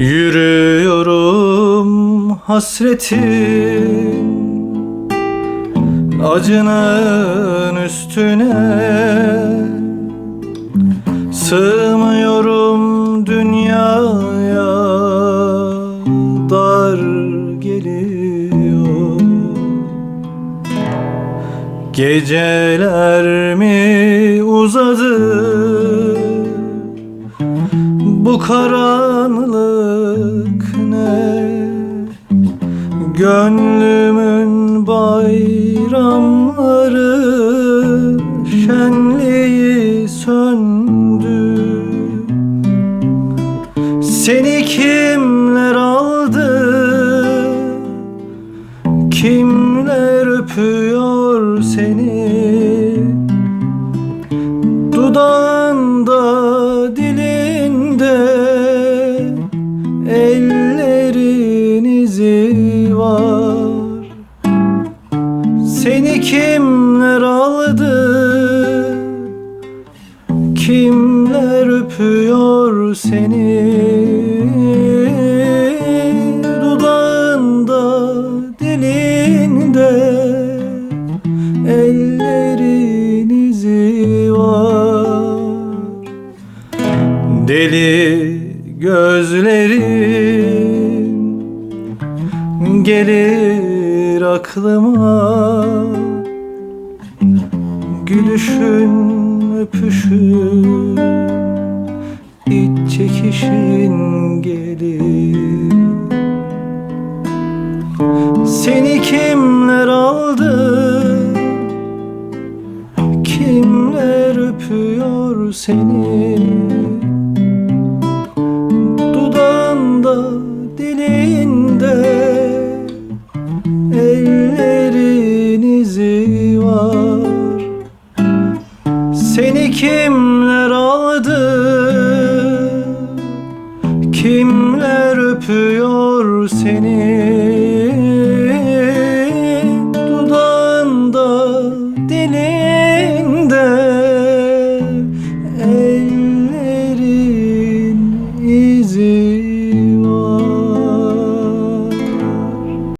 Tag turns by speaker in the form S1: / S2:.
S1: Yürüyorum hasretin Acının üstüne. Sığmıyorum dünyaya Dar geliyor. Geceler mi uzadı Bu karanlık ne? Gönlümün bayramları Şenliği söndü. Seni kimler aldı? Kimler öpüyor seni Seni kimler aldı? Kimler öpüyor seni? Dudağında dilinde Ellerin izi var. Deli gözlerin Gelir aklıma Gülüşün öpüşün iç çekişin gelir. Seni kimler aldı? Kimler öpüyor seni Seni kimler aldı? Kimler öpüyor seni? Dudağında dilinde Ellerin izi.